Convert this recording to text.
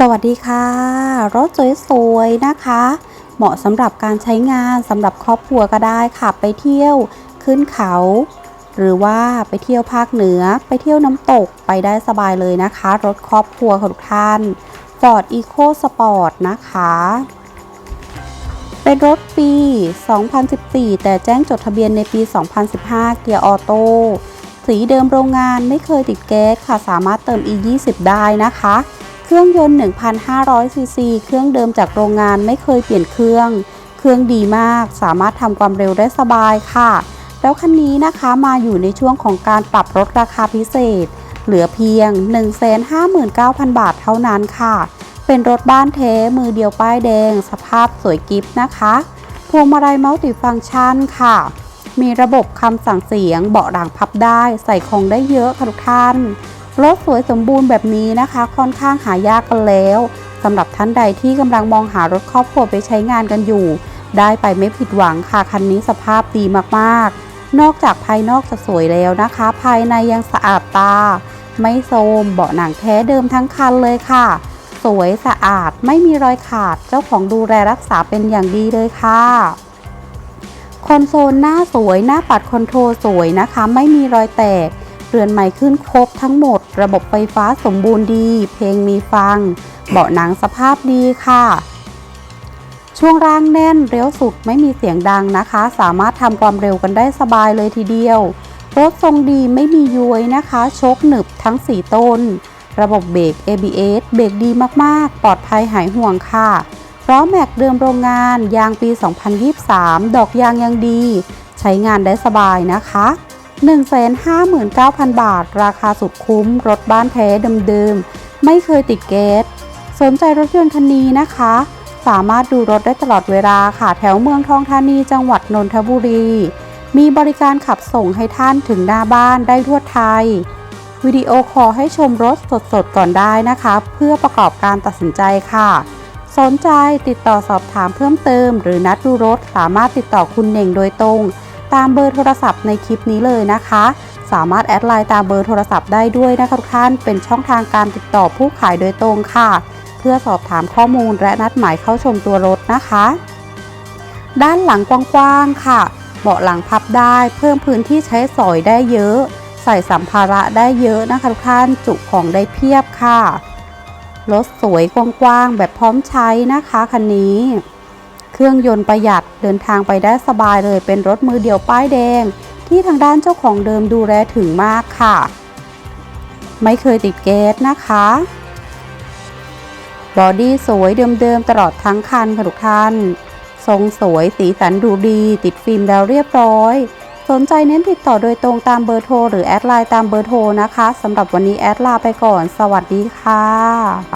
สวัสดีค่ะ รถสวยๆนะคะ เหมาะสำหรับการใช้งานสำหรับครอบครัวก็ได้ค่ะ ไปเที่ยวขึ้นเขา หรือว่าไปเที่ยวภาคเหนือ ไปเที่ยวน้ำตกไปได้สบายเลยนะคะ รถครอบครัวของทุกท่าน Ford Eco Sport นะคะ เป็นรถปี 2014 แต่แจ้งจดทะเบียนในปี 2015 เกียร์ออโต้สีเดิมโรงงานไม่เคยติดแก๊สค่ะสามารถเติม E20 ได้นะคะ เครื่องยนต์ 1,500 ซีซี เครื่องเดิมจากโรงงานไม่เคยเปลี่ยนเครื่อง เครื่องดีมาก สามารถทำความเร็วได้สบายค่ะ แล้วคันนี้นะคะมาอยู่ในช่วงของการปรับลดราคาพิเศษ เหลือเพียง 159,000 บาทเท่านั้นค่ะ เป็นรถบ้านเทมือเดียวป้ายแดง สภาพสวยกิฟต์นะคะพวงมาลัยมัลติฟังก์ชันค่ะ มีระบบคำสั่งเสียง เบาะหลังพับได้ ใส่ของได้เยอะค่ะทุกท่าน รถสวยสมบูรณ์แบบนี้นะคะ ค่อนข้างหายากกันแล้วสำหรับท่านใดที่กำลังมองหารถครอบครัวไปใช้งานกันอยู่ ได้ไปไม่ผิดหวังค่ะคันนี้สภาพดีมากๆ นอกจากภายนอกจะสวยแล้วนะคะ ภายในยังสะอาดตา ไม่โทรมเบาะหนังแท้เดิมทั้งคันเลยค่ะ สวยสะอาดไม่มีรอยขาดเจ้าของดูแลรักษาเป็นอย่างดีเลยค่ะคอนโซลหน้าสวยหน้าปัดคอนโทรลสวยนะคะ ไม่มีรอยแตก เรือนใหม่ขึ้นครบทั้งหมด ระบบไฟฟ้าสมบูรณ์ดี เพลงมีฟัง เบาะหนังสภาพดีค่ะ ช่วงร่างแน่นเลี้ยวสุดไม่มีเสียงดังนะคะ สามารถทำความเร็วกันได้สบายเลยทีเดียว รถทรงดีไม่มีย้วยนะคะ โชคหนึบทั้ง 4 ต้น ระบบเบรก ABS เบรกดีมากๆ ปลอดภัยหายห่วงค่ะล้อแม็กเดิมโรงงานยางปี 2023 ดอกยางยังดี ใช้งานได้สบายนะคะ 159,000 บาท ราคาสุดคุ้ม รถบ้านแท้เดิมๆ ไม่เคยติดแก๊สสนใจรถยนต์คันนี้นะคะ สามารถดูรถได้ตลอดเวลาค่ะ แถวเมืองทองธานีจังหวัดนนทบุรี มีบริการขับส่งให้ท่านถึงหน้าบ้านได้ทั่วไทย วิดีโอคอลให้ชมรถสดๆ ก่อนได้นะคะ เพื่อประกอบการตัดสินใจค่ะ สนใจติดต่อสอบถามเพิ่มเติม หรือนัดดูรถสามารถติดต่อคุณเน่งโดยตรง ตามเบอร์โทรศัพท์ในคลิปนี้เลยนะคะ สามารถแอดไลน์ตามเบอร์โทรศัพท์ได้ด้วยนะคะทุกท่านเป็นช่องทางการติดต่อผู้ขายโดยตรงค่ะ เพื่อสอบถามข้อมูลและนัดหมายเข้าชมตัวรถนะคะ ด้านหลังกว้างๆค่ะ เบาะหลังพับได้เพิ่มพื้นที่ใช้สอยได้เยอะ ใส่สัมภาระได้เยอะนะคะทุกท่านจุของได้เพียบค่ะรถสวยกว้างๆแบบพร้อมใช้นะคะคันนี้ เครื่องยนต์ประหยัดเดินทางไปได้สบายเลยเป็นรถมือเดียวป้ายแดง ที่ทางด้านเจ้าของเดิมดูแลถึงมากค่ะ ไม่เคยติดแก๊สนะคะบอดี้สวยเดิมๆตลอดทั้งคันค่ะทุกท่าน ทรงสวยสีสันดูดี ติดฟิล์มแล้วเรียบร้อย สนใจเน้นติดต่อโดยตรงตามเบอร์โทรหรือแอดไลน์ตามเบอร์โทรนะคะสำหรับวันนี้แอดลาไปก่อน สวัสดีค่ะ